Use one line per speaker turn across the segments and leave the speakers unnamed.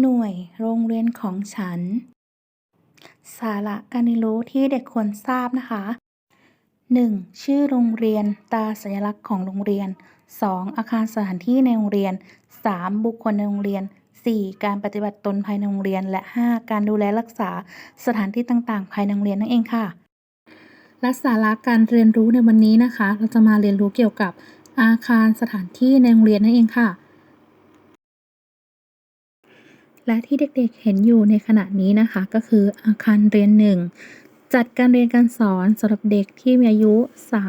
หน่วยโรงเรียนของฉัน สาระการเรียนรู้ที่เด็กควรทราบนะคะ 1. ชื่อโรงเรียน ตาสัญลักษณ์ของโรงเรียน 2. อาคารสถานที่ในโรงเรียน 3. บุคคลในโรงเรียน 4. การปฏิบัติตนภายในโรงเรียน และ 5. การดูแลรักษาสถานที่ต่างๆ ภายในโรงเรียนนั่นเองค่ะ และสาระการเรียนรู้ในวันนี้นะคะ เราจะมาเรียนรู้เกี่ยวกับอาคารสถานที่ในโรงเรียนนั่นเองค่ะ และที่เด็กๆเห็นอยู่ในขณะนี้นะคะ ก็คืออาคารเรียนหนึ่งจัดการเรียนการสอนสำหรับเด็กที่มีอายุ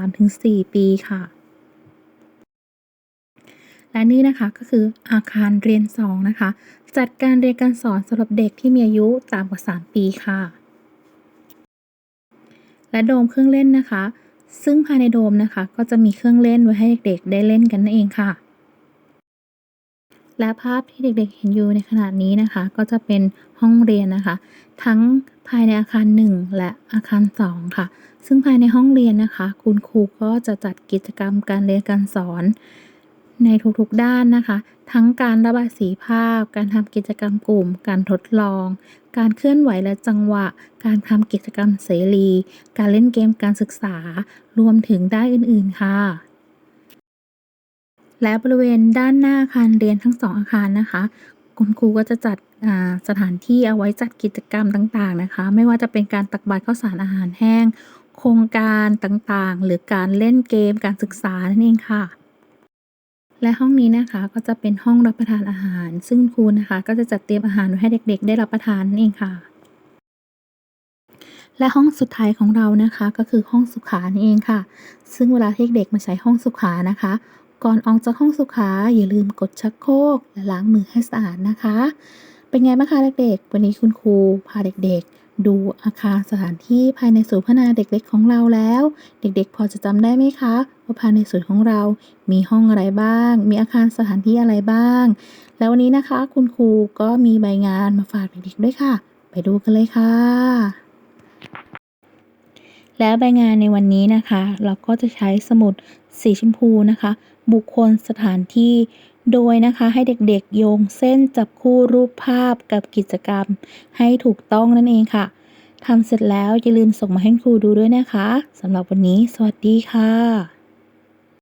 3-4 ปีค่ะ และนี่นะคะก็คืออาคารเรียน 2 นะคะ จัดการเรียนการสอนสำหรับเด็กที่มีอายุต่ำกว่า 3 ปีค่ะ และโดมเครื่องเล่นนะคะ ซึ่งภายในโดมนะคะ ก็จะมีเครื่องเล่นไว้ให้เด็กๆได้เล่นกันนั่นเองค่ะ และภาพที่เด็กๆเห็นอยู่ในขณะนี้นะคะ ก็จะเป็นห้องเรียนนะคะ ทั้งภายในอาคาร 1 และอาคาร 2 ค่ะ ซึ่งภายในห้องเรียนนะคะ คุณครูก็จะจัดกิจกรรมการเรียนการสอน ในทุกๆด้านนะคะ ทั้งการระบายสีภาพ การทำกิจกรรมกลุ่ม การทดลอง การเคลื่อนไหวและจังหวะ การทำกิจกรรมเสรี การเล่นเกมการศึกษารวมถึงด้านอื่นๆค่ะ และบริเวณด้านหน้าอาคารเรียนทั้งสองอาคารนะคะ คุณครูก็จะจัดสถานที่เอาไว้จัดกิจกรรมต่างๆนะคะ ไม่ว่าจะเป็นการตักบาตรข้าวสารอาหารแห้ง โครงการต่างๆ หรือการเล่นเกมการศึกษานั่นเองค่ะ และห้องนี้นะคะก็จะเป็นห้องรับประทานอาหาร ซึ่งครูนะคะ ก็จะจัดเตรียมอาหารไว้ให้เด็ก ๆ ได้รับประทานนั่นเองค่ะ และห้องสุดท้ายของเรานะคะก็คือห้องสุขานี่เองค่ะ ซึ่งเวลาที่เด็กมาใช้ห้องสุขานะคะ ก่อนออกจากห้องสุขาอย่าลืมกดชักโครกและล้างมือให้สะอาดนะคะ เป็นไงบ้างคะเด็กๆ วันนี้คุณครูพาเด็กๆ ดูอาคารสถานที่ภายในศูนย์พัฒนาเด็กเล็กของเราแล้ว เด็กๆ พอจะจำได้ไหมคะว่าภายในศูนย์ของเรา มีห้องอะไรบ้าง มีอาคารสถานที่อะไรบ้าง แล้ววันนี้นะคะคุณครูก็มีใบงานมาฝากเด็กๆด้วยค่ะ ไปดูกันเลยค่ะ แล้วใบงานในวันนี้นะคะ เราก็จะใช้สมุดสีชมพูนะคะ บุคคลสถานที่ โดยนะคะให้เด็กๆโยงเส้นจับคู่รูปภาพกับกิจกรรม ให้ถูกต้องนั่นเองค่ะทำเสร็จแล้วอย่าลืมส่งมาให้ครูดูด้วยนะคะสำหรับวันนี้ สวัสดีค่ะ